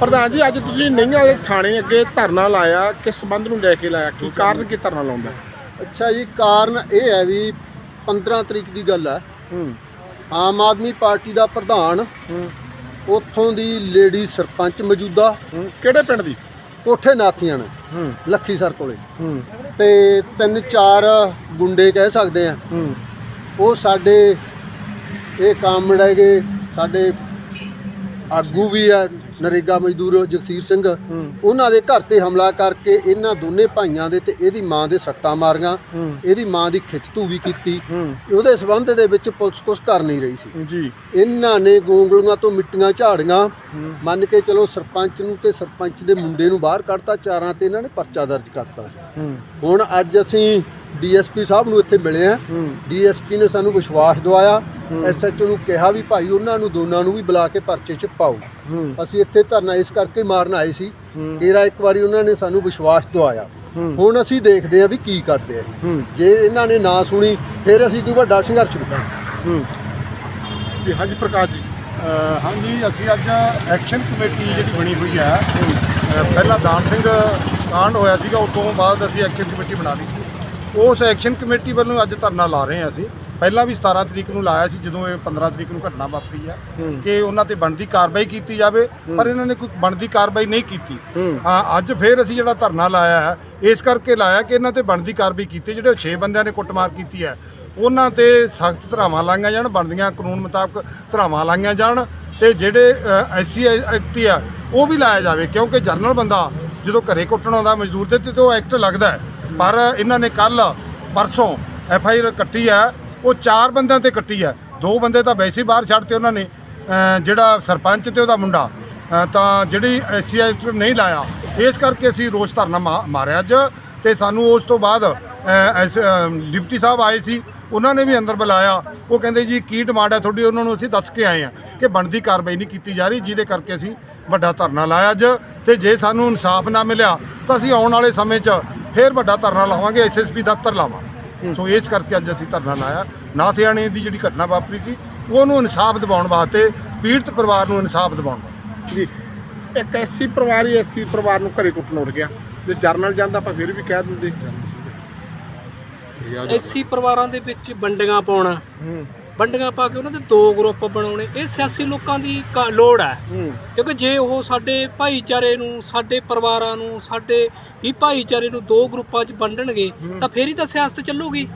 ਪ੍ਰਧਾਨ ਜੀ ਅੱਜ ਤੁਸੀਂ ਨਈਆਂ ਦੇ ਥਾਣੇ ਅੱਗੇ ਧਰਨਾ ਲਾਇਆ ਕਿਸ ਸੰਬੰਧ ਨੂੰ ਲੈ ਕੇ ਲਾਇਆ? ਕੀ ਕਾਰਨ ਕੀ ਧਰਨਾ ਲਾਉਂਦਾ? ਅੱਛਾ ਜੀ ਕਾਰਨ ਇਹ ਹੈ ਵੀ 15 ਤਰੀਕ ਦੀ ਗੱਲ ਹੈ। ਹੂੰ। ਆਮ ਆਦਮੀ ਪਾਰਟੀ ਦਾ ਪ੍ਰਧਾਨ ਹੂੰ। ਉੱਥੋਂ ਦੀ ਲੇਡੀ ਸਰਪੰਚ ਮੌਜੂਦਾ। ਹੂੰ। ਕਿਹੜੇ ਪਿੰਡ ਦੀ? ਕੋਠੇ ਨਾਥੀਆਂ ਨੇ ਹੂੰ। ਲੱਖੀਸਰ ਕੋਲੇ। ਹੂੰ। ਤੇ ਤਿੰਨ ਚਾਰ ਗੁੰਡੇ ਕਹਿ ਸਕਦੇ ਆ। ਹੂੰ। ਉਹ ਸਾਡੇ ਇਹ ਕਾਮੜ ਹੈਗੇ ਸਾਡੇ ਆਗੂ ਵੀ ਆ ਨਰੇਗਾ ਮਜ਼ਦੂਰ ਜਗਸੀਰ ਸਿੰਘ ਉਹਨਾਂ ਦੇ ਘਰ ਤੇ ਹਮਲਾ ਕਰਕੇ ਇਹਨਾਂ ਦੋਨੇ ਭਾਈਆਂ ਦੇ ਤੇ ਇਹਦੀ ਮਾਂ ਦੇ ਸੱਟਾਂ ਮਾਰੀਆਂ। ਇਹਦੀ ਮਾਂ ਦੀ ਖਿੱਚ ਵੀ ਕੀਤੀ। ਉਹਦੇ ਸਬੰਧ ਦੇ ਵਿੱਚ ਪੁਲਿਸ ਕੁਛ ਕਰ ਨਹੀਂ ਰਹੀ ਸੀ। ਜੀ। ਇਹਨਾਂ ਨੇ ਗੋਂਗਲੂਆਂ ਤੋਂ ਮਿੱਟੀਆਂ ਝਾੜੀਆਂ। ਮੰਨ ਕੇ ਚਲੋ ਸਰਪੰਚ ਨੂੰ ਤੇ ਸਰਪੰਚ ਦੇ ਮੁੰਡੇ ਨੂੰ ਬਾਹਰ ਕੱਢਤਾ ਚਾਰਾਂ ਤੇ ਇਹਨਾਂ ਨੇ ਪਰਚਾ ਦਰਜ ਕਰਤਾ ਹੁਣ ਅੱਜ ਅਸੀਂ ਡੀਐਸਪੀ ਸਾਹਿਬ ਨੂੰ ਇੱਥੇ ਮਿਲੇ ਆ। ਡੀਐਸਪੀ ਨੇ ਸਾਨੂੰ ਵਿਸ਼ਵਾਸ ਦਿਵਾਇਆ। ਐਸਐਚਓ ਨੂੰ ਕਿਹਾ ਵੀ ਭਾਈ ਉਹਨਾਂ ਨੂੰ ਦੋਨਾਂ ਨੂੰ ਵੀ ਬੁਲਾ ਕੇ ਪਰਚੇ 'ਚ ਪਾਓ। ਅਸੀਂ ਇੱਥੇ ਧਰਨਾ ਇਸ ਕਰਕੇ ਮਾਰਨ ਆਏ ਸੀ ਤੇਰਾ ਇੱਕ ਵਾਰੀ ਉਹਨਾਂ ਨੇ ਸਾਨੂੰ ਵਿਸ਼ਵਾਸ ਦਿਵਾਇਆ। ਹੁਣ ਅਸੀਂ ਦੇਖਦੇ ਆ ਵੀ ਕੀ ਕਰਦੇ ਆ। ਜੇ ਇਹਨਾਂ ਨੇ ਨਾ ਸੁਣੀ ਫਿਰ ਅਸੀਂ ਕੋਈ ਵੱਡਾ ਸੰਘਰਸ਼ ਕਰਾਂਗੇ ਜੀ ਹਾਂਜੀ ਪ੍ਰਕਾਸ਼ ਜੀ। ਹਾਂਜੀ ਅਸੀਂ ਅੱਜ ਐਕਸ਼ਨ ਕਮੇਟੀ ਜਿਹੜੀ ਬਣੀ ਹੋਈ ਹੈ। ਪਹਿਲਾਂ ਦਾਨ ਸਿੰਘ ਕਾਂਡ ਹੋਇਆ ਸੀਗਾ ਉਸ ਤੋਂ ਬਾਅਦ ਅਸੀਂ ਐਕਸ਼ਨ ਕਮੇਟੀ ਬਣਾ ਲਈ ਸੀ। ਉਸ ਐਕਸ਼ਨ ਕਮੇਟੀ ਵੱਲੋਂ ਅੱਜ ਧਰਨਾ ਲਾ ਰਹੇ ਹਾਂ ਅਸੀਂ। ਪਹਿਲਾਂ ਵੀ 17 ਤਰੀਕ ਨੂੰ ਲਾਇਆ ਸੀ ਜਦੋਂ ਇਹ 15 ਤਰੀਕ ਨੂੰ ਘਟਨਾ ਵਾਪਰੀ ਹੂੰ। ਕਿ ਉਹਨਾਂ ਤੇ ਬਣਦੀ ਕਾਰਵਾਈ ਕੀਤੀ ਜਾਵੇ ਪਰ ਇਹਨਾਂ ਨੇ ਕੋਈ ਬਣਦੀ ਕਾਰਵਾਈ ਨਹੀਂ ਕੀਤੀ। ਹੂੰ। ਅੱਜ ਫੇਰ ਅਸੀਂ ਜਿਹੜਾ ਧਰਨਾ ਲਾਇਆ ਹੈ ਇਸ ਕਰਕੇ ਲਾਇਆ ਕਿ ਇਹਨਾਂ ਤੇ ਬਣਦੀ ਕਾਰਵਾਈ ਕੀਤੀ ਜਿਹੜੇ 6 ਬੰਦਿਆਂ ਨੇ ਕੁੱਟਮਾਰ ਕੀਤੀ ਹੈ ਉਹਨਾਂ ਤੇ ਸਖਤ ਧਰਾਵਾਂ ਲਾਈਆਂ ਜਾਣ ਬਣਦੀਆਂ ਕਾਨੂੰਨ ਮੁਤਾਬਕ ਧਰਾਵਾਂ ਲਾਈਆਂ ਜਾਣ ਤੇ ਜਿਹੜੇ ਐਸਸੀ ਐਕਟ ਆ ਉਹ ਵੀ ਲਾਇਆ ਜਾਵੇ ਕਿਉਂਕਿ ਜਰਨਲ ਬੰਦਾ ਜਦੋਂ ਘਰੇ ਕੁੱਟਣ ਆਉਂਦਾ ਮਜ਼ਦੂਰ ਦੇ ਤੇ ਉਹ ਐਕਟ ਲੱਗਦਾ ਹੈ। ਪਰ ਇਹਨਾਂ ਨੇ ਕੱਲ ਪਰਸੋਂ ਐਫ ਆਈ ਆਰ ਕੱਟੀ ਹੈ। ਉਹ ਚਾਰ ਬੰਦਿਆਂ ਤੇ ਕੱਟੀ ਹੈ। ਦੋ ਬੰਦੇ ਤਾਂ ਵੈਸੇ ਹੀ ਬਾਹਰ ਛੱਡਤੇ ਉਹਨਾਂ ਨੇ। ਜਿਹੜਾ ਸਰਪੰਚ ਤੇ ਉਹਦਾ ਮੁੰਡਾ ਤਾਂ ਜਿਹੜੀ ਐਸਸੀਆਈ ਨਹੀਂ ਲਾਇਆ। ਇਸ ਕਰਕੇ ਅਸੀਂ ਰੋਸ ਧਰਨਾ ਮਾ- ਮਾਰਿਆ ਅੱਜ ਤੇ ਸਾਨੂੰ ਉਸ ਤੋਂ ਬਾਅਦ ਐਸ- ਡਿਪਟੀ ਸਾਹਿਬ ਆਏ ਸੀ। ਉਹਨਾਂ ਨੇ ਵੀ ਅੰਦਰ ਬੁਲਾਇਆ। ਉਹ ਕਹਿੰਦੇ ਜੀ ਕੀ ਡਿਮਾਂਡ ਹੈ ਤੁਹਾਡੀ? ਉਹਨਾਂ ਨੂੰ ਅਸੀਂ ਦੱਸ ਕੇ ਆਏ ਆ ਕਿ ਬਣਦੀ ਕਾਰਵਾਈ ਨਹੀਂ ਕੀਤੀ ਜਾ ਰਹੀ। ਜਿਹਦੇ ਕਰਕੇ ਅਸੀਂ ਵੱਡਾ ਧਰਨਾ ਲਾਇਆ ਅੱਜ ਤੇ ਜੇ ਸਾਨੂੰ ਇਨਸਾਫ ਨਾ ਮਿਲਿਆ ਤਾਂ ਅਸੀਂ ਆਉਣ ਵਾਲੇ ਸਮੇਂ 'ਚ ਫੇਰ ਵੱਡਾ ਧਰਨਾ ਲਾਵਾਂਗੇ ਐਸਐਸਪੀ ਦਫ਼ਤਰ ਲਾਵਾਂਗੇ ਸੋ ਇਸ ਕਰਕੇ ਅੱਜ ਅਸੀਂ ਧਰਨਾ ਲਾਇਆ। ਨਾਥਿਆਣੇ ਦੀ ਜਿਹੜੀ ਘਟਨਾ ਵਾਪਰੀ ਸੀ ਉਹਨੂੰ ਇਨਸਾਫ ਦਿਵਾਉਣ ਵਾਸਤੇ ਪੀੜਤ ਪਰਿਵਾਰ ਨੂੰ ਇਨਸਾਫ ਦਿਵਾਉਣ ਜੀ। ਇੱਕ ਐਸੀ ਪਰਿਵਾਰ ਹੀ ਐਸੀ ਪਰਿਵਾਰ ਨੂੰ ਘਰੇ ਕੁੱਟਣ ਉੱਠ ਗਿਆ। ਜੇ ਜਰਨਲ ਜਾਂਦਾ ਆਪਾਂ ਫਿਰ ਵੀ ਕਹਿ ਦਿੰਦੇ। ਐਸੀ ਪਰਿਵਾਰਾਂ ਦੇ ਵਿੱਚ ਵੰਡੀਆਂ ਪਾਉਣਾ। ਵੰਡੀਆਂ ਪਾ ਕੇ ਉਹਨਾਂ ਦੇ ਦੋ ਗਰੁੱਪ ਬਣਾਉਣੇ। ਇਹ ਸਿਆਸੀ ਲੋਕਾਂ ਦੀ ਲੋੜ ਹੂੰ। ਕਿਉਂਕਿ ਜੇ ਉਹ ਸਾਡੇ ਭਾਈਚਾਰੇ ਨੂੰ ਸਾਡੇ ਪਰਿਵਾਰਾਂ ਨੂੰ ਸਾਡੇ ਹੀ ਭਾਈਚਾਰੇ ਨੂੰ ਦੋ ਗਰੁੱਪਾਂ 'ਚ ਵੰਡਣਗੇ ਤਾਂ ਫੇਰ ਹੀ ਤਾਂ ਸਿਆਸਤ ਚੱਲੂਗੀ।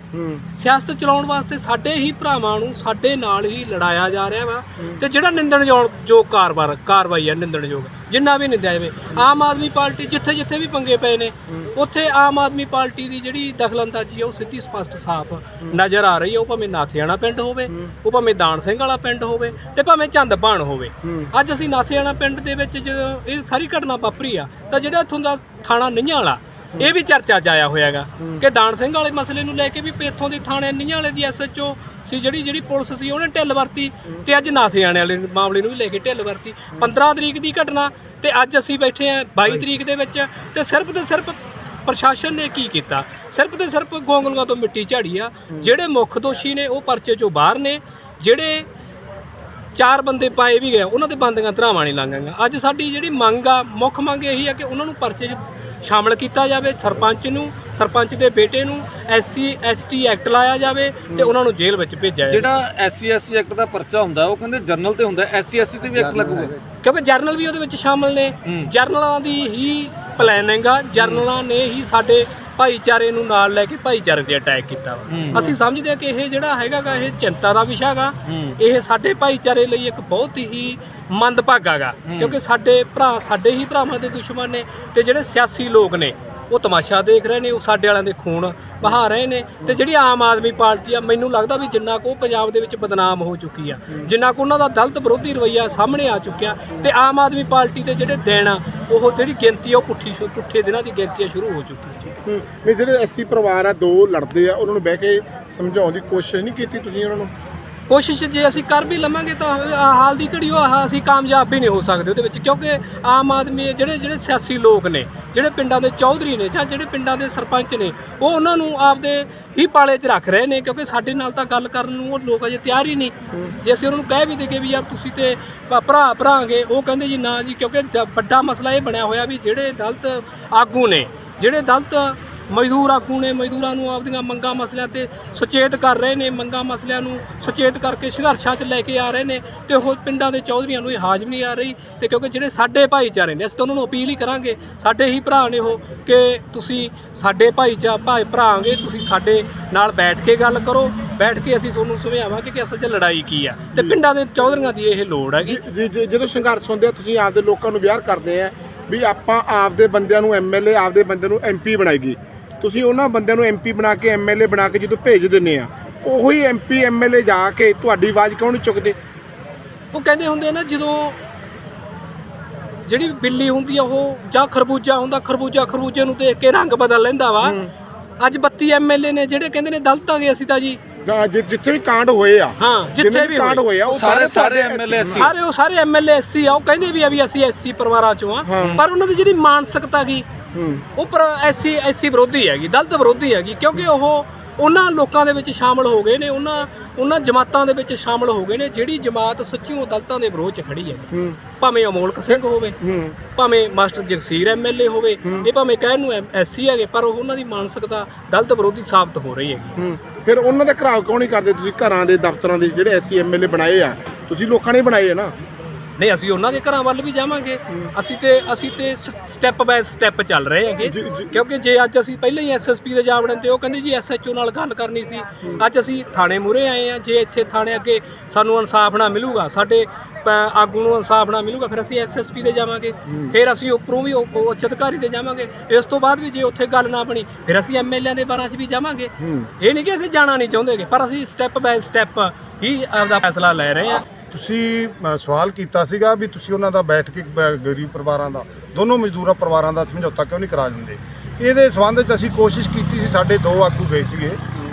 ਸਿਆਸਤ ਚਲਾਉਣ ਵਾਸਤੇ ਸਾਡੇ ਹੀ ਭਰਾਵਾਂ ਨੂੰ ਸਾਡੇ ਨਾਲ ਹੀ ਲੜਾਇਆ ਜਾ ਰਿਹਾ ਵਾ। ਤੇ ਜਿਹੜਾ ਨਿੰਦਣਯੋਗ ਜੋ ਕਾਰਵਾਰ ਕਾਰਵਾਈ ਹੈ ਨਿੰਦਣਯੋਗ ਜਿੰਨਾ ਵੀ ਨਿੰਦਿਆ ਜਾਵੇ। ਆਮ ਆਦਮੀ ਪਾਰਟੀ ਜਿੱਥੇ ਜਿੱਥੇ ਵੀ ਪੰਗੇ ਪਏ ਨੇ ਉੱਥੇ ਆਮ ਆਦਮੀ ਪਾਰਟੀ ਦੀ ਜਿਹੜੀ ਦਖਲਅੰਦਾਜ਼ੀ ਹੈ ਉਹ ਸਿੱਧੀ ਸਪਸ਼ਟ ਸਾਫ਼ ਨਜ਼ਰ ਆ ਰਹੀ ਹੈ ਉਹ ਭਾਵੇਂ ਨਾਥਿਆਣਾ ਪਿੰਡ ਹੋਵੇ ਉਹ ਭਾਵੇਂ ਦਾਨ ਸਿੰਘ ਵਾਲਾ ਪਿੰਡ ਹੋਵੇ ਤੇ ਭਾਵੇਂ ਚੰਦਬਾਣ ਹੋਵੇ। ਅੱਜ ਅਸੀਂ ਨਾਥਿਆਣਾ ਪਿੰਡ ਦੇ ਵਿੱਚ ਜਦੋਂ ਇਹ ਸਾਰੀ ਘਟਨਾ ਵਾਪਰੀ ਆ ਤਾਂ ਜਿਹੜਾ ਇੱਥੋਂ ਦਾ ਥਾਣਾ ਨਿਆਂ ਵਾਲਾ। ਇਹ ਵੀ ਚਰਚਾ 'ਚ ਆਇਆ ਹੋਇਆਗਾ ਕਿ ਦਾਨ ਸਿੰਘ ਵਾਲੇ ਮਸਲੇ ਨੂੰ ਲੈ ਕੇ ਵੀ ਇੱਥੋਂ ਦੇ ਥਾਣੇ ਨਿਆਂ ਵਾਲੇ ਦੀ ਐਸਐਚਓ ਸੀ ਜਿਹੜੀ ਜਿਹੜੀ ਪੁਲਿਸ ਸੀ ਉਹਨੇ ਢਿੱਲ ਵਰਤੀ ਤੇ ਅੱਜ ਨਾਥਿਆਣੇ ਵਾਲੇ ਮਾਮਲੇ ਨੂੰ ਵੀ ਲੈ ਕੇ ਢਿੱਲ ਵਰਤੀ। 15 ਤਰੀਕ ਦੀ ਘਟਨਾ ਤੇ ਅੱਜ ਅਸੀਂ ਬੈਠੇ ਆ 22 ਤਰੀਕ ਦੇ ਵਿੱਚ ਤੇ ਸਿਰਫ ਤੇ ਸਿਰਫ ਪ੍ਰਸ਼ਾਸਨ ਨੇ ਕੀ ਕੀਤਾ? ਸਿਰਫ ਤੇ ਸਿਰਫ ਗੋਂਗਲੂਆਂ ਤੋਂ ਮਿੱਟੀ ਝਾੜੀ ਆ। ਜਿਹੜੇ ਮੁੱਖ ਦੋਸ਼ੀ ਨੇ ਉਹ ਪਰਚੇ ਚੋਂ ਬਾਹਰ ਨੇ। ਜਿਹੜੇ ਚਾਰ ਬੰਦੇ ਪਾਏ ਵੀ ਗਏ ਉਹਨਾਂ ਤੇ ਬੰਦੀਆਂ ਧਰਾਵਾਂ ਨਹੀਂ ਲਾਂਗਾਂਗਾ ਅੱਜ ਸਾਡੀ ਜਿਹੜੀ ਮੰਗ ਆ ਮੁੱਖ ਮੰਗ ਇਹੀ ਆ ਕਿ ਉਹਨਾਂ ਨੂੰ ਪਰਚੇ 'ਚ ਸ਼ਾਮਲ ਕੀਤਾ ਜਾਵੇ ਸਰਪੰਚ ਨੂੰ ਸਰਪੰਚ ਦੇ ਬੇਟੇ ਨੂੰ ਐਸਸੀ ਐਸਟੀ ਐਕਟ ਲਾਇਆ ਜਾਵੇ ਤੇ ਉਹਨਾਂ ਨੂੰ ਜੇਲ੍ਹ ਵਿੱਚ ਭੇਜਿਆ ਜਾਵੇ। ਜਿਹੜਾ ਐਸਸੀ ਐਸਟੀ ਐਕਟ ਦਾ ਪਰਚਾ ਹੁੰਦਾ ਉਹ ਕਹਿੰਦੇ ਜਰਨਲ ਤੇ ਹੁੰਦਾ ਐਸਸੀ ਐਸਟੀ ਤੇ ਵੀ ਐਕਟ ਲੱਗੂਗਾ। ਕਿਉਂਕਿ ਜਰਨਲ ਵੀ ਉਹਦੇ ਵਿੱਚ ਸ਼ਾਮਲ ਨੇ। ਜਰਨਲਾਂ ਦੀ ਹੀ ਪਲੈਨਿੰਗ ਆ ਜਰਨਲਾਂ ਨੇ ਹੀ ਸਾਡੇ ਭਾਈਚਾਰੇ ਨੂੰ ਨਾਲ ਲੈ ਕੇ ਭਾਈਚਾਰੇ ਤੇ ਅਟੈਕ ਕੀਤਾ ਵਾ। ਅਸੀਂ ਸਮਝਦੇ ਹਾਂ ਕਿ ਇਹ ਜਿਹੜਾ ਹੈਗਾਗਾ ਇਹ ਚਿੰਤਾ ਦਾ ਵਿਸ਼ਾ ਗਾ ਹੂੰ। ਇਹ ਸਾਡੇ ਭਾਈਚਾਰੇ ਲਈ ਇੱਕ ਬਹੁਤ ਹੀ ਮੰਦਭਾਗਾ ਗਾ ਹੂੰ। ਕਿਉਂਕਿ ਸਾਡੇ ਭਰਾ ਸਾਡੇ ਹੀ ਭਰਾਵਾਂ ਦੇ ਦੁਸ਼ਮਣ ਨੇ ਤੇ ਜਿਹੜੇ ਸਿਆਸੀ ਲੋਕ ਨੇ ਉਹ ਤਮਾਸ਼ਾ ਦੇਖ ਰਹੇ ਨੇ ਉਹ ਸਾਡੇ ਵਾਲਿਆਂ ਦੇ ਖੂਨ ਬਹਾ ਰਹੇ ਨੇ ਤੇ ਜਿਹੜੀ ਆਮ ਆਦਮੀ ਪਾਰਟੀ ਆ, ਮੈਨੂੰ ਲੱਗਦਾ ਵੀ ਜਿੰਨਾ ਕੁ ਉਹ ਪੰਜਾਬ ਦੇ ਵਿੱਚ ਬਦਨਾਮ ਹੋ ਚੁੱਕੀ ਆ, ਜਿੰਨਾ ਕੁ ਉਹਨਾਂ ਦਾ ਦਲਤ ਵਿਰੋਧੀ ਰਵੱਈਆ ਸਾਹਮਣੇ ਆ ਚੁੱਕਿਆ ਤੇ ਆਮ ਆਦਮੀ ਪਾਰਟੀ ਦੇ ਜਿਹੜੇ ਦਿਨ ਆ, ਉਹ ਜਿਹੜੀ ਗਿਣਤੀ ਆ, ਉਹ ਪੁੱਠੀ ਸ਼ੁ- ਪੁੱਠੇ ਦਿਨਾਂ ਦੀ ਗਿਣਤੀ ਆ, ਸ਼ੁਰੂ ਹੋ ਚੁੱਕੀ ਹੈ, ਨਹੀਂ ਜਿਹੜੇ ਐਸੀ ਪਰਿਵਾਰ ਆ, ਦੋ ਲੜਦੇ ਆ, ਉਹਨਾਂ ਨੂੰ ਬਹਿ ਕੇ ਸਮਝਾਉਣ ਦੀ ਕੋਸ਼ਿਸ਼ ਨਹੀਂ ਕੀਤੀ ਤੁਸੀਂ ਉਹਨਾਂ ਨੂੰ? ਕੋਸ਼ਿਸ਼ ਜੇ ਅਸੀਂ ਕਰ ਵੀ ਲਵਾਂਗੇ ਤਾਂ ਹਾਲ ਦੀ ਘੜੀ ਉਹ ਅਸੀਂ ਕਾਮਯਾਬ ਵੀ ਨਹੀਂ ਹੋ ਸਕਦੇ ਉਹਦੇ ਵਿੱਚ ਕਿਉਂਕਿ ਆਮ ਆਦਮੀ ਜਿਹੜੇ ਜਿਹੜੇ ਸਿਆਸੀ ਲੋਕ ਨੇ ਜਿਹੜੇ ਪਿੰਡਾਂ ਦੇ ਚੌਧਰੀ ਨੇ ਜਾਂ ਜਿਹੜੇ ਪਿੰਡਾਂ ਦੇ ਸਰਪੰਚ ਨੇ ਉਹ ਉਹਨਾਂ ਨੂੰ ਆਪਦੇ ਹੀ ਪਾਲੇ 'ਚ ਰੱਖ ਰਹੇ ਨੇ ਕਿਉਂਕਿ ਸਾਡੇ ਨਾਲ ਤਾਂ ਗੱਲ ਕਰਨ ਨੂੰ ਉਹ ਲੋਕ ਅਜੇ ਤਿਆਰ ਹੀ ਨਹੀਂ। ਜੇ ਅਸੀਂ ਉਹਨਾਂ ਨੂੰ ਕਹਿ ਵੀ ਦੇਗੇ ਵੀ ਯਾਰ ਤੁਸੀਂ ਤੇ ਭਰਾ ਭਰਾਂਗੇ ਉਹ ਕਹਿੰਦੇ ਜੀ ਨਾ ਜੀ ਕਿਉਂਕਿ ਵੱਡਾ ਮਸਲਾ ਇਹ ਬਣਿਆ ਹੋਇਆ ਵੀ ਜਿਹੜੇ ਦਲਿਤ ਆਗੂ ਨੇ ਜਿਹੜੇ ਦਲਿਤ ਮਜ਼ਦੂਰ ਆਗੂ ਨੇ ਮਜ਼ਦੂਰਾਂ ਨੂੰ ਆਪਦੀਆਂ ਮੰਗਾਂ ਮਸਲਿਆਂ ਤੇ ਸੁਚੇਤ ਕਰ ਰਹੇ ਨੇ, ਮੰਗਾਂ ਮਸਲਿਆਂ ਨੂੰ ਸੁਚੇਤ ਕਰਕੇ ਸੰਘਰਸ਼ਾਂ 'ਚ ਲੈ ਕੇ ਆ ਰਹੇ ਨੇ ਤੇ ਉਹ ਪਿੰਡਾਂ ਦੇ ਚੌਧਰੀਆਂ ਨੂੰ ਇਹ ਹਾਜ਼ਮ ਨਹੀਂ ਆ ਰਹੀ ਤੇ ਕਿਉਂਕਿ ਜਿਹੜੇ ਸਾਡੇ ਭਾਈਚਾਰੇ ਨੇ, ਅਸੀਂ ਤਾਂ ਉਹਨਾਂ ਨੂੰ ਅਪੀਲ ਹੀ ਕਰਾਂਗੇ, ਸਾਡੇ ਹੀ ਭਰਾ ਨੇ ਉਹ ਕਿ ਤੁਸੀਂ ਸਾਡੇ ਭਾਈਚਾ, ਭਾਈ ਭਰਾਂਗੇ ਤੁਸੀਂ ਸਾਡੇ ਨਾਲ ਬੈਠ ਕੇ ਗੱਲ ਕਰੋ, ਬੈਠ ਕੇ ਅਸੀਂ ਤੁਹਾਨੂੰ ਸਮਝਾਵਾਂਗੇ ਕਿ ਅਸਲ 'ਚ ਲੜਾਈ ਕੀ ਆ ਤੇ ਪਿੰਡਾਂ ਦੇ ਚੌਧਰੀਆਂ ਦੀ ਇਹ ਲੋੜ ਹੈਗੀ। ਜੀ, ਜੀ- ਜਦੋਂ ਸੰਘਰਸ਼ ਹੁੰਦੇ ਆ, ਤੁਸੀਂ ਆਪਦੇ ਲੋਕਾਂ ਨੂੰ ਵਿਆਹ ਕਰਦੇ ਆ ਵੀ ਆਪਾਂ ਆਪਦੇ ਬੰਦਿਆਂ ਨੂੰ ਐਮਐਲਏ ਆਪਦੇ ਬੰਦੇ ਨੂੰ ਐਮਪੀ ਬਣਾਏਗੀ ਤੁਸੀਂ ਉਹਨਾਂ ਬੰਦਿਆਂ ਨੂੰ ਐਮਪੀ ਬਣਾ ਕੇ ਐਮਐਲਏ ਬਣਾ ਕੇ ਜਦੋਂ ਭੇਜ ਦਿੰਦੇ ਆ ਉਹੀ ਐਮਪੀ ਐਮਐਲਏ ਜਾ ਕੇ ਤੁਹਾਡੀ ਆਵਾਜ਼ ਕਿਉਂ ਨਹੀਂ ਚੁੱਕਦੇ? ਉਹ ਕਹਿੰਦੇ ਹੁੰਦੇ ਆ ਨਾ ਜਦੋਂ ਜਿਹੜੀ ਬਿੱਲੀ ਹੁੰਦੀ ਆ ਉਹ ਜਾਂ ਖਰਬੂਜਾ ਹੁੰਦਾ ਖਰਬੂਜਾ ਖਰਬੂਜੇ ਨੂੰ ਦੇਖ ਕੇ ਰੰਗ ਬਦਲ ਲੈਂਦਾ ਵਾ। ਅੱਜ 32 ਐਮਐਲਏ ਨੇ ਜਿਹੜੇ ਕਹਿੰਦੇ ਨੇ ਦਲਤਾਂਗੇ ਅਸੀਂ ਤਾਂ ਜੀ। ਜਾਂ ਜਿ- ਜਿੱਥੇ ਵੀ ਕਾਂਡ ਹੋਏ ਆ ਹਾਂ ਜਿੱਥੇ ਵੀ ਕਾਂਡ ਹੋਏ। ਆ ਉਹ ਸਾਰੇ- ਸਾਰੇ MLA SC ਸਾਰੇ ਉਹ ਸਾਰੇ ਐਮਐਲਏ ਐਸਸੀ ਆ ਉਹ ਕਹਿੰਦੇ ਵੀ ਆ ਵੀ ਅਸੀਂ ਐਸਸੀ ਪਰਿਵਾਰਾਂ ਚੋਂ ਆ ਹਾਂ। ਪਰ ਉਹਨਾਂ ਦੀ ਜਿਹੜੀ ਮਾਨਸਿਕਤਾ ਗਈ ਹੂੰ ਉਹ ਪਰ ਐਸਸੀ ਐਸਸੀ ਵਿਰੋਧੀ ਹੈਗੀ ਦਲਿਤ ਵਿਰੋਧੀ ਹੈਗੀ ਕਿਉਂਕਿ ਉਹ ਉਹਨਾਂ ਲੋਕਾਂ ਦੇ ਵਿੱਚ ਸ਼ਾਮਲ ਹੋ ਗਏ ਨੇ ਉਹਨਾਂ ਉਹਨਾਂ ਜਮਾਤਾਂ ਦੇ ਵਿੱਚ ਸ਼ਾਮਲ ਹੋ ਗਏ ਨੇ ਜਿਹੜੀ ਜਮਾਤ ਸੱਚੀਓ ਦਲਿਤਾਂ ਦੇ ਵਿਰੋਧ 'ਚ ਖੜੀ ਹੈ। ਭਾਵੇਂ ਅਮੋਲਕ ਸਿੰਘ ਹੋਵੇ ਭਾਵੇਂ ਮਾਸਟਰ ਜਗਸੀਰ ਐਮਐਲਏ ਹੋਵੇ ਇਹ ਭਾਵੇਂ ਕਹਿਣ ਨੂੰ ਐਸਸੀ ਹੈਗੇ ਪਰ ਉਹ ਉਹਨਾਂ ਦੀ ਮਾਨਸਿਕਤਾ ਦਲਿਤ ਵਿਰੋਧੀ ਸਾਬਤ ਹੋ ਰਹੀ ਹੈਗੀ। ਹੂੰ। ਫਿਰ ਉਹਨਾਂ ਦਾ ਘਰਾਓ ਕਿਉਂ ਨਹੀਂ ਕਰਦੇ? ਤੁਸੀਂ ਘਰਾਂ ਦੇ ਦਫ਼ਤਰਾਂ ਦੇ ਜਿਹੜੇ ਐਸਸੀ ਐਮਐਲਏ ਬਣਾਏ ਆ ਤੁਸੀਂ ਲੋਕਾਂ ਨੇ ਬਣਾਏ ਆ ਨਾ। ਨਹੀਂ ਅਸੀਂ ਉਹਨਾਂ ਦੇ ਘਰਾਂ ਵੱਲ ਵੀ ਜਾਵਾਂਗੇ। ਅਸੀਂ ਤੇ ਅਸੀਂ ਤੇ ਸਟੈਪ ਬਾਏ ਸਟੈਪ ਚੱਲ ਰਹੇ ਹੈਗੇ। ਕਿਉਂਕਿ ਜੇ ਅੱਜ ਅਸੀਂ ਪਹਿਲਾਂ ਹੀ ਐਸਐਸਪੀ ਦੇ ਜਾ ਵੜਨ ਤੇ ਉਹ ਕਹਿੰਦੇ ਜੀ ਐਸਐਚਓ ਨਾਲ ਗੱਲ ਕਰਨੀ ਸੀ। ਅੱਜ ਅਸੀਂ ਥਾਣੇ ਮੂਰੇ ਆਏ ਆ ਜੇ ਇੱਥੇ ਥਾਣੇ ਅੱਗੇ ਸਾਨੂੰ ਇਨਸਾਫ ਨਾ ਮਿਲੂਗਾ ਸਾਡੇ ਆਗੂ ਨੂੰ ਇਨਸਾਫ ਨਾ ਮਿਲੂਗਾ ਫਿਰ ਅਸੀਂ ਐਸਐਸਪੀ ਦੇ ਜਾਵਾਂਗੇ। ਫਿਰ ਅਸੀਂ ਉੱਪਰੋਂ ਵੀ ਉੱਚ ਅਧਿਕਾਰੀ ਦੇ ਜਾਵਾਂਗੇ। ਇਸ ਤੋਂ ਬਾਅਦ ਵੀ ਜੇ ਉੱਥੇ ਗੱਲ ਨਾ ਬਣੀ ਫਿਰ ਅਸੀਂ ਐਮਐਲਏ ਦੇ ਬਾਰਾਂ 'ਚ ਵੀ ਜਾਵਾਂਗੇ। ਇਹ ਨਹੀਂ ਕਿ ਅਸੀਂ ਜਾਣਾ ਨਹੀਂ ਚਾਹੁੰਦੇਗੇ ਪਰ ਅਸੀਂ ਸਟੈਪ ਬਾਏ ਸਟੈਪ ਹੀ ਆਪਦਾ ਫੈਸਲਾ ਲੈ ਰਹੇ ਹਾਂ। ਤੁਸੀਂ ਸਵਾਲ ਕੀਤਾ ਸੀਗਾ ਵੀ ਤੁਸੀਂ ਉਹਨਾਂ ਦਾ ਬੈਠ ਕੇ ਗਰੀਬ ਪਰਿਵਾਰਾਂ ਦਾ ਦੋਨੋਂ ਮਜ਼ਦੂਰਾਂ ਪਰਿਵਾਰਾਂ ਦਾ ਸਮਝੌਤਾ ਕਿਉਂ ਨਹੀਂ ਕਰਾ ਦਿੰਦੇ? ਇਹਦੇ ਸੰਬੰਧ ਵਿੱਚ ਅਸੀਂ ਕੋਸ਼ਿਸ਼ ਕੀਤੀ ਸੀ ਸਾਡੇ ਦੋ ਆਗੂ ਗਏ ਸੀਗੇ।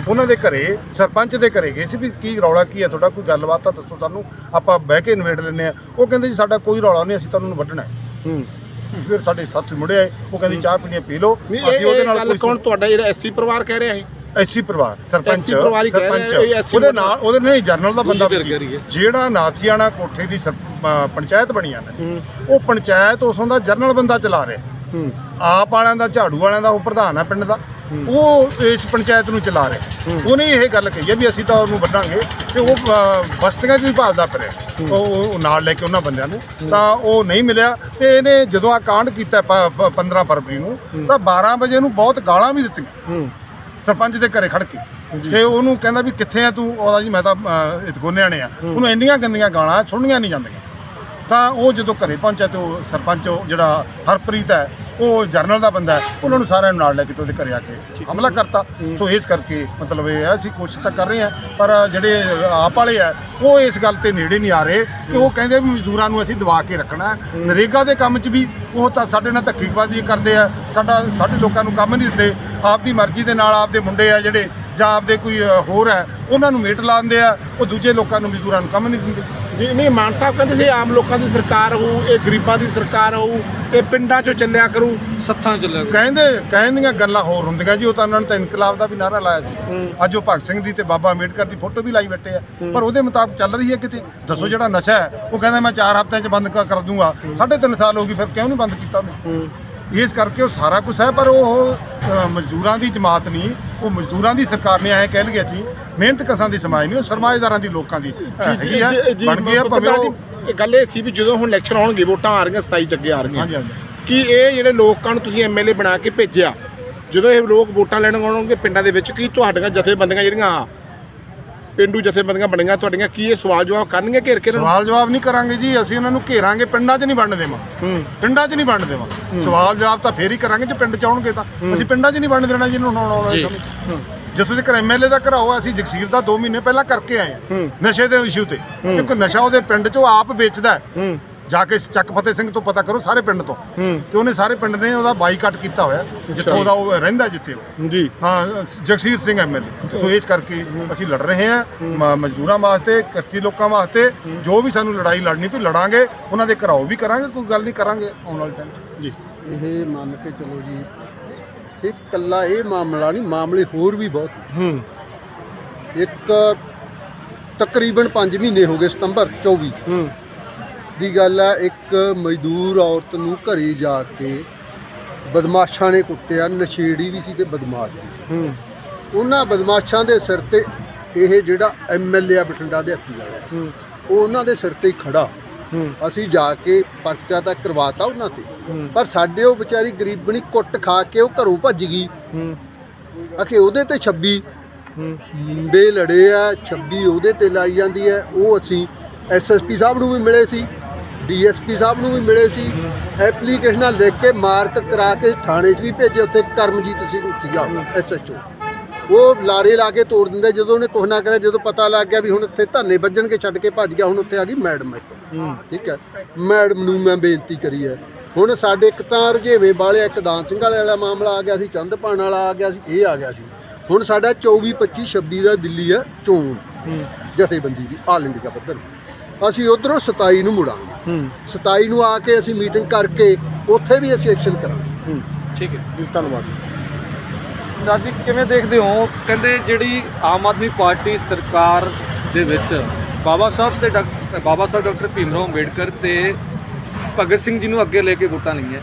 ਉਹਨਾਂ ਦੇ ਘਰੇ ਸਰਪੰਚ ਦੇ ਘਰੇ ਗਏ ਸੀ ਵੀ ਕੀ ਰੌਲਾ ਕੀ ਹੈ ਤੁਹਾਡਾ ਕੋਈ ਗੱਲਬਾਤ ਤਾਂ ਦੱਸੋ ਸਾਨੂੰ ਆਪਾਂ ਬਹਿ ਕੇ ਇਨਵੇਟ ਲੈਂਦੇ ਆ ਉਹ ਕਹਿੰਦੇ ਜੀ ਸਾਡਾ ਕੋਈ ਰੌਲਾ ਨਹੀਂ ਅਸੀਂ ਤੁਹਾਨੂੰ ਵੱਢਣਾ ਹੈ। ਫਿਰ ਸਾਡੇ ਸਾਥੀ ਮੁੜੇ ਆਏ ਉਹ ਕਹਿੰਦੀ ਚਾਹ ਪੀਣੀ ਪੀ ਲਓ। ਨਹੀਂ ਇਹ ਇਹ ਗੱਲ ਕੌਣ ਤੁਹਾਡਾ ਜਿਹੜਾ ਐਸਸੀ ਪਰਿਵਾਰ ਕਹਿ ਰਿਹਾ ਹੈ ਐਸੀ ਪਰਿਵਾਰ ਸਰਪੰਚ ਸਰਪੰਚ। ਉਹਦੇ ਨਾਲ ਉਹਦੇ ਨਹੀਂ ਜਰਨਲ ਦਾ ਬੰਦਾ। ਜਿਹੜਾ ਨਾਥੀਆਣਾ ਕੋਠੇ ਦੀ ਪੰਚਾਇਤ ਬਣੀਆਂ ਨੇ ਹੂੰ। ਉਹ ਪੰਚਾਇਤ ਉਸੋਂ ਦਾ ਜਰਨਲ ਬੰਦਾ ਚਲਾ ਰਿਹਾ। ਆਪ ਵਾਲਿਆਂ ਦਾ ਝਾੜੂ ਵਾਲਿਆਂ ਦਾ ਉਹ ਪ੍ਰਧਾਨ ਹੈ ਪਿੰਡ ਦਾ। ਉਹ ਇਸ ਪੰਚਾਇਤ ਨੂੰ ਚਲਾ ਰਿਹਾ। ਉਹਨੇ ਇਹ ਗੱਲ ਕਹੀ ਹੈ ਵੀ ਅਸੀਂ ਤਾਂ ਉਹਨੂੰ ਵੱਢਾਂਗੇ ਤੇ ਉਹ ਬਸਤੀਆਂ 'ਚ ਵੀ ਭਾਲਦਾ ਫਿਰਿਆ। ਉਹ ਨਾਲ ਲੈ ਕੇ ਉਹਨਾਂ ਬੰਦਿਆਂ ਨੂੰ। ਤਾਂ ਉਹ ਨਹੀਂ ਮਿਲਿਆ ਤੇ ਇਹਨੇ ਜਦੋਂ ਆ ਕਾਂਡ ਕੀਤਾ ਪ- ਪ- 15 ਫਰਵਰੀ ਨੂੰ ਤਾਂ 12 ਵਜੇ ਨੂੰ ਬਹੁਤ ਗਾਲਾਂ ਵੀ ਦਿੱਤੀਆਂ। ਸਰਪੰਚ ਦੇ ਘਰੇ ਖੜ ਕੇ। ਤੇ ਉਹਨੂੰ ਕਹਿੰਦਾ ਵੀ ਕਿੱਥੇ ਆ ਤੂੰ? ਉਹਦਾ ਜੀ ਮੈਂ ਤਾਂ ਅਹ, ਇਹ ਗੋਨਿਆਣੇ ਆ। ਉਹਨੂੰ ਇੰਨੀਆਂ ਗੰਦੀਆਂ ਗਾਲਾਂ ਸੁਣਨੀਆਂ ਨਹੀਂ ਜਾਂਦੀਆਂ। ਤਾਂ ਉਹ ਜਦੋਂ ਘਰੇ ਪਹੁੰਚਿਆ ਤੇ ਉਹ ਸਰਪੰਚ ਉਹ ਜਿਹੜਾ ਹਰਪ੍ਰੀਤ ਹੈ ਉਹ ਜਰਨਲ ਦਾ ਬੰਦਾ ਹੈ ਉਹਨਾਂ ਨੂੰ ਸਾਰਿਆਂ ਨੂੰ ਨਾਲ ਲੈ ਕੇ ਤੇ ਉਹਦੇ ਘਰੇ ਆ ਕੇ ਹਮਲਾ ਕਰਤਾ। ਸੋ ਇਸ ਕਰਕੇ ਮਤਲਬ ਇਹ ਹੈ ਅਸੀਂ ਕੋਸ਼ਿਸ਼ ਤਾਂ ਕਰ ਰਹੇ ਹਾਂ ਪਰ ਜਿਹੜੇ ਆਪ ਵਾਲੇ ਆ ਉਹ ਇਸ ਗੱਲ ਤੇ ਨੇੜੇ ਨਹੀਂ ਆ ਰਹੇ ਕਿ ਉਹ ਕਹਿੰਦੇ ਵੀ ਮਜ਼ਦੂਰਾਂ ਨੂੰ ਅਸੀਂ ਦਬਾ ਕੇ ਰੱਖਣਾ ਹੈ। ਨਰੇਗਾ ਦੇ ਕੰਮ 'ਚ ਵੀ ਉਹ ਤਾਂ ਸਾਡੇ ਨਾਲ ਧੱਕੇਬਾਜ਼ੀ ਕਰਦੇ ਆ ਸਾਡਾ ਸਾਡੇ ਲੋਕਾਂ ਨੂੰ ਕੰਮ ਨਹੀਂ ਦਿੰਦੇ। ਆਪਦੀ ਮਰਜ਼ੀ ਦੇ ਨਾਲ ਆਪਦੇ ਮੁੰਡੇ ਆ ਜਿਹੜੇ ਜਾਂ ਆਪਦੇ ਕੋਈ ਅ, ਹੋਰ ਹੈ ਉਹਨਾਂ ਨੂੰ ਮੇਟ ਲਾਉਂਦੇ ਆ ਉਹ ਦੂਜੇ ਲੋਕਾਂ ਨੂੰ ਮਜ਼ਦੂਰਾਂ ਨੂੰ ਕੰਮ ਨਹੀਂ ਦਿੰਦੇ। ਜੀ ਨਹੀਂ ਮਾਨ ਸਾਹਿਬ ਕਹਿੰਦੇ ਸੀ ਆਮ ਲੋਕਾਂ ਦੀ ਸਰਕਾਰ ਹੋਊ ਇਹ ਗਰੀਬਾਂ ਦੀ ਸਰਕਾਰ ਹੋਊ ਇਹ ਪਿੰਡਾਂ 'ਚੋਂ ਚੱਲਿਆ ਕਰੂ। ਸੱਥਾਂ ਚੱਲਿਆ ਕਹਿੰਦੇ ਕਹਿੰਦੀਆਂ ਗੱਲਾਂ ਹੋਰ ਹੁੰਦੀਆਂ ਜੀ ਉਹ ਤਾਂ ਉਹਨਾਂ ਨੇ ਤਾਂ ਇਨਕਲਾਬ ਦਾ ਵੀ ਨਾਰਾ ਲਾਇਆ ਸੀ। ਅੱਜ ਉਹ ਭਗਤ ਸਿੰਘ ਦੀ ਤੇ ਬਾਬਾ ਅੰਬੇਡਕਰ ਦੀ ਫੋਟੋ ਵੀ ਲਾਈ ਬੈਠੇ ਆ। ਪਰ ਉਹਦੇ ਮੁਤਾਬਕ ਚੱਲ ਰਹੀ ਹੈ ਕਿਤੇ? ਦੱਸੋ ਜਿਹੜਾ ਨਸ਼ਾ ਹੈ ਉਹ ਕਹਿੰਦਾ ਮੈਂ 4 ਹਫ਼ਤਿਆਂ 'ਚ ਬੰਦ ਕਰ ਦੂੰਗਾ। ਸਾਢੇ ਤਿੰਨ ਸਾਲ ਹੋ ਗਏ ਫਿਰ ਕਿਉਂ ਨਹੀਂ ਬੰਦ ਕੀਤਾ ਉਹਨੇ? ਇਸ ਕਰਕੇ ਉਹ ਸਾਰਾ ਕੁਝ ਹੈ ਪਰ ਉਹ ਮਜ਼ਦੂਰਾਂ ਦੀ ਜਮਾਤ ਨਹੀਂ ਉਹ ਮਜ਼ਦੂਰਾਂ ਦੀ ਸਰਕਾਰ ਨੇ ਐ ਕਹਿ ਲਗੇ ਅਸੀਂ ਮਿਹਨਤ ਕਸਾਂ ਦੀ ਸਮਾਜ ਨਹੀਂ ਉਹ ਸਰਮਾਏਦਾਰਾਂ ਦੀ ਲੋਕਾਂ ਦੀ ਹੈਗੀ ਆ ਬਣ ਗਈ ਆ ਭਾਵੇਂ ਉਹ ਇਹ ਗੱਲ ਇਹ ਸੀ ਵੀ ਜਦੋਂ ਹੁਣ ਇਲੈਕਸ਼ਨ ਆਉਣਗੇ ਵੋਟਾਂ ਆ ਰਹੀਆਂ 27 ਚ ਅੱਗੇ ਆ ਰਹੀਆਂ। ਹਾਂਜੀ ਹਾਂਜੀ। ਕਿ ਇਹ ਜਿਹੜੇ ਲੋਕਾਂ ਨੂੰ ਤੁਸੀਂ ਐਮਐਲਏ ਬਣਾ ਕੇ ਭੇਜਿਆ ਜਦੋਂ ਇਹ ਲੋਕ ਵੋਟਾਂ ਲੈਣ ਆਉਣਗੇ ਪਿੰਡਾਂ ਦੇ ਵਿੱਚ ਕੀ ਤੁਹਾਡੀਆਂ ਜਥੇਬੰਦੀਆਂ ਜਿਹੜੀਆਂ ਪਿੰਡੂ ਜਥੇਬੰਦੀਆਂ ਬਣੀਆਂ ਤੁਹਾਡੀਆਂ ਕੀ ਇਹ ਸਵਾਲ ਜਵਾਬ ਕਰਨਗੇ ਘੇਰ ਕੇ? ਸਵਾਲ ਜਵਾਬ ਨਹੀਂ ਕਰਾਂਗੇ ਜੀ ਅਸੀਂ ਉਹਨਾਂ ਨੂੰ ਘੇਰਾਂਗੇ ਪਿੰਡਾਂ 'ਚ ਨਹੀਂ ਵੰਡ ਦੇਵਾਂ। ਹੂੰ। ਪਿੰਡਾਂ 'ਚ ਨਹੀਂ ਵੰਡ ਦੇਵਾਂ। ਸਵਾਲ ਜਵਾਬ ਤਾਂ ਫੇਰ ਹੀ ਕਰਾਂਗੇ ਜੇ ਪਿੰਡ 'ਚ ਆਉਣਗੇ ਤਾਂ। ਅਸੀਂ ਪਿੰਡਾਂ 'ਚ ਨਹੀਂ ਵੰਡ ਦੇਣਾ ਜਿਹਨੂੰ ਹੁਣ ਆਉਣ 'ਚ। ਜਿਸ ਦੇ ਐਮਐਲਏ ਦਾ ਘਰਾਓ ਅਸੀਂ ਜਗਸੀਰ ਦਾ 2 ਮਹੀਨੇ ਪਹਿਲਾਂ ਕਰਕੇ ਆਏ ਹਾਂ। ਹੂੰ। ਨਸ਼ੇ ਦੇ ਇਸ਼ੂ ਤੇ। ਕਿਉਂਕਿ ਨਸ਼ਾ ਉਹਦੇ ਪਿੰਡ 'ਚੋਂ ਆਪ ਵੇਚਦਾ ਹੈ। ਹੂੰ। ਜਾ ਕੇ ਚੱਕ ਫਤਿਹ ਸਿੰਘ ਤੋਂ ਪਤਾ ਕਰੋ ਸਾਰੇ ਪਿੰਡ ਤੋਂ। ਤੇ ਉਹਨੇ ਸਾਰੇ ਪਿੰਡ ਨੇ ਉਹਦਾ ਬਾਈਕਾਟ ਕੀਤਾ ਹੋਇਆ ਜਿੱਥੋਂ ਦਾ ਉਹ ਰਹਿੰਦਾ ਜਿੱਥੇ ਉਹ। ਜੀ। ਹਾਂ ਜਗਸੀਰ ਸਿੰਘ ਐਮਐਲਏ ਸੋ ਇਸ ਕਰਕੇ ਅਸੀਂ ਲੜ ਰਹੇ ਹਾਂ ਮਜ਼ਦੂਰਾਂ ਵਾਸਤੇ ਕਿਰਤੀ ਲੋਕਾਂ ਵਾਸਤੇ ਜੋ ਵੀ ਸਾਨੂੰ ਲੜਾਈ ਲੜਨੀ ਪਈ ਲੜਾਂਗੇ। ਉਹਨਾਂ ਦੇ ਘਰਾਓ ਵੀ ਕਰਾਂਗੇ ਕੋਈ ਗੱਲ ਨਹੀਂ ਕਰਾਂਗੇ ਆਉਣ ਵਾਲੇ ਟਾਈਮ ਜੀ। ਇਹ ਮੰਨ ਕੇ ਚਲੋ ਜੀ ਇਹ ਕੱਲਾ ਇਹ ਮਾਮਲਾ ਨਹੀਂ ਮਾਮਲੇ ਹੋਰ ਵੀ ਬਹੁਤ। ਹੂੰ। ਇੱਕ ਤਕਰੀਬਨ 5 ਮਹੀਨੇ ਹੋ ਗਏ ਸਤੰਬਰ 24 ਹੂੰ। ਦੀ ਗੱਲ ਹੈ ਇੱਕ ਮਜ਼ਦੂਰ ਔਰਤ ਨੂੰ ਘਰੇ ਜਾ ਕੇ ਬਦਮਾਸ਼ਾਂ ਨੇ ਕੁੱਟਿਆ ਨਸ਼ੇੜੀ ਵੀ ਸੀ ਤੇ ਬਦਮਾਸ਼ ਵੀ ਸੀ। ਹੂੰ। ਉਹਨਾਂ ਬਦਮਾਸ਼ਾਂ ਦੇ ਸਿਰ ਤੇ ਇਹ ਜਿਹੜਾ ਐਮਐਲਏ ਆ ਬਠਿੰਡਾ ਦੇ ਹੱਤੀ ਵਾਲਾ ਹੂੰ। ਉਹ ਉਹਨਾਂ ਦੇ ਸਿਰ ਤੇ ਹੀ ਖੜਾ। ਹੂੰ। ਅਸੀਂ ਜਾ ਕੇ ਪਰਚਾ ਤਾਂ ਕਰਵਾਤਾ ਉਹਨਾਂ ਤੇ ਪਰ ਸਾਡੇ ਉਹ ਵਿਚਾਰੀ ਗਰੀਬਣੀ ਕੁੱਟ ਖਾ ਕੇ ਉਹ ਘਰੋਂ ਭੱਜ ਗਈ। ਹੂੰ। ਅਖੇ ਉਹਦੇ ਤੇ 26 ਹੂੰ। ਮੁੰਡੇ ਲੜੇ ਆ 26 ਉਹਦੇ ਤੇ ਲਾਈ ਜਾਂਦੀ ਹੈ। ਉਹ ਅਸੀਂ ਐਸਐਸਪੀ ਸਾਹਿਬ ਨੂੰ ਵੀ ਮਿਲੇ ਸੀ। ਡੀਐਸਪੀ ਸਾਹਿਬ ਨੂੰ ਵੀ ਮਿਲੇ ਸੀ। ਐਪਲੀਕੇਸ਼ਨਾਂ ਲਿਖ ਕੇ ਮਾਰਕ ਕਰਾ ਕੇ ਥਾਣੇ 'ਚ ਵੀ ਭੇਜੇ। ਉੱਥੇ ਕਰਮਜੀਤ ਸਿੰਘ ਸੀਗਾ ਐਸਐਚਓ ਉਹ ਲਾਰੇ ਲਾ ਕੇ ਤੋੜ ਦਿੰਦਾ। ਜਦੋਂ ਉਹਨੇ ਕੁਛ ਨਾ ਕਰਿਆ ਜਦੋਂ ਪਤਾ ਲੱਗ ਗਿਆ ਵੀ ਹੁਣ ਇੱਥੇ ਧਰਨੇ ਵੱਜਣ ਕੇ ਛੱਡ ਕੇ ਭੱਜ ਗਿਆ ਹੁਣ ਉੱਥੇ ਆ ਗਈ ਮੈਡਮ ਠੀਕ ਹੈ? ਮੈਡਮ ਨੂੰ ਮੈਂ ਬੇਨਤੀ ਕਰੀ ਹੈ। ਹੁਣ ਸਾਡੇ ਇੱਕ ਤਾਂ ਰਜੇਵੇਂ ਵਾਲੇ ਇੱਕ ਦਾਨ ਸਿੰਘ ਵਾਲੇ ਵਾਲਾ ਮਾਮਲਾ ਆ ਗਿਆ ਸੀ ਚੰਦਪਾਣ ਵਾਲਾ ਆ ਗਿਆ ਸੀ ਇਹ ਆ ਗਿਆ ਸੀ। ਹੁਣ ਸਾਡਾ 24 25 26 ਦਾ ਦਿੱਲੀ ਹੈ ਚੋਣ। ਜਥੇਬੰਦੀ ਦੀ ਆਲ ਇੰਡੀਆ ਪੱਧਰ ਅਸੀਂ ਉਧਰੋਂ 27 ਨੂੰ ਮੁੜਾਂਗੇ। ਹੂੰ। 27 ਨੂੰ ਆ ਕੇ ਅਸੀਂ ਮੀਟਿੰਗ ਕਰਕੇ ਉੱਥੇ ਵੀ ਅਸੀਂ ਐਕਸ਼ਨ ਕਰਾਂਗੇ। ਹੂੰ ਠੀਕ ਹੈ। ਜੀ ਧੰਨਵਾਦ। ਰਾਜੀ ਕਿਵੇਂ ਦੇਖਦੇ ਹੋ? ਕਹਿੰਦੇ ਜਿਹੜੀ ਆਮ ਆਦਮੀ ਪਾਰਟੀ ਸਰਕਾਰ ਦੇ ਵਿੱਚ ਬਾਬਾ ਸਾਹਿਬ ਤੇ ਡਾਕ- ਬਾਬਾ ਸਾਹਿਬ ਡਾਕਟਰ ਭੀਮਰਾਓ ਅੰਬੇਡਕਰ ਤੇ ਭਗਤ ਸਿੰਘ ਜੀ ਨੂੰ ਅੱਗੇ ਲੈ ਕੇ ਵੋਟਾਂ ਲਈਆਂ।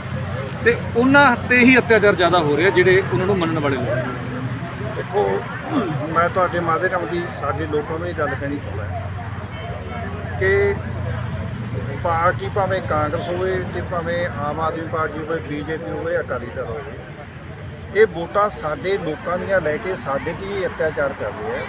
ਤੇ ਉਹਨਾਂ ਤੇ ਹੀ ਅਤਿਆਚਾਰ ਜ਼ਿਆਦਾ ਹੋ ਰਿਹਾ ਜਿਹੜੇ ਉਹਨਾਂ ਨੂੰ ਮੰਨਣ ਵਾਲੇ ਲੋਕ। ਦੇਖੋ ਮੈਂ ਤੁਹਾਡੇ ਮਾਧਿਅਮ ਦੀ ਸਾਡੇ ਲੋਕਾਂ ਨੂੰ ਇਹ ਗੱਲ ਕਹਿਣੀ ਚਾਹੁੰਦਾ। ਕਿ ਪਾਰਟੀ ਭਾਵੇਂ ਕਾਂਗਰਸ ਹੋਵੇ ਤੇ ਭਾਵੇਂ ਆਮ ਆਦਮੀ ਪਾਰਟੀ ਹੋਵੇ, ਬੀਜੇਪੀ ਹੋਵੇ ਅਕਾਲੀ ਦਲ ਹੋਵੇ, ਇਹ ਵੋਟਾਂ ਸਾਡੇ ਲੋਕਾਂ ਦੀਆਂ ਲੈ ਕੇ ਸਾਡੇ ਤੇ ਹੀ ਅਤਿਆਚਾਰ ਕਰ ਰਹੇ ਆ।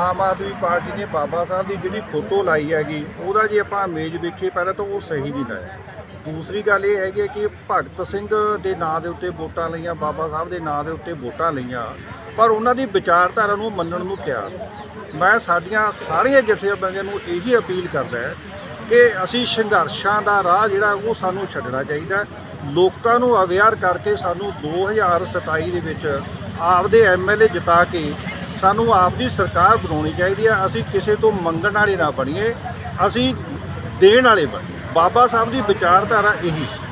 ਆਮ ਆਦਮੀ ਪਾਰਟੀ ਨੇ ਬਾਬਾ ਸਾਹਿਬ ਦੀ ਜਿਹੜੀ ਫੋਟੋ ਲਾਈ ਹੈਗੀ, ਉਹਦਾ ਜੇ ਆਪਾਂ ਇਮੇਜ ਵੇਖੀਏ, ਪਹਿਲਾਂ ਤਾਂ ਉਹ ਸਹੀ ਨਹੀਂ ਲਾਇਆ। ਦੂਸਰੀ ਗੱਲ ਇਹ ਹੈਗੀ ਹੈ ਕਿ ਭਗਤ ਸਿੰਘ ਦੇ ਨਾਂ ਦੇ ਉੱਤੇ ਵੋਟਾਂ ਲਈਆਂ, ਬਾਬਾ ਸਾਹਿਬ ਦੇ ਨਾਂ ਦੇ ਉੱਤੇ ਵੋਟਾਂ ਲਈਆਂ ਪਰ ਉਹਨਾਂ ਦੀ ਵਿਚਾਰਧਾਰਾ ਨੂੰ ਮੰਨਣ ਨੂੰ ਤਿਆਰ ਮੈਂ ਸਾਡੀਆਂ ਸਾਰੀਆਂ ਜਥੇਬੰਦੀਆਂ ਨੂੰ ਇਹੀ ਅਪੀਲ ਕਰਦਾ ਹੈ ਕਿ ਅਸੀਂ ਸੰਘਰਸ਼ਾਂ ਦਾ ਰਾਹ ਜਿਹੜਾ ਉਹ ਸਾਨੂੰ ਛੱਡਣਾ ਚਾਹੀਦਾ ਲੋਕਾਂ ਨੂੰ ਅਵੇਅਰ ਕਰਕੇ ਸਾਨੂੰ 2027 ਦੇ ਵਿੱਚ ਆਪਦੇ ਐਮਐਲਏ ਜਿਤਾ ਕੇ ਸਾਨੂੰ ਆਪ ਦੀ ਸਰਕਾਰ ਬਣਾਉਣੀ ਚਾਹੀਦੀ ਹੈ। ਅਸੀਂ ਕਿਸੇ ਤੋਂ ਮੰਗਣ ਵਾਲੇ ਨਾ ਬਣੀਏ। ਅਸੀਂ ਦੇਣ ਵਾਲੇ ਬਣੀਏ। ਬਾਬਾ ਸਾਹਿਬ ਦੀ ਵਿਚਾਰਧਾਰਾ ਇਹੀ ਸੀ।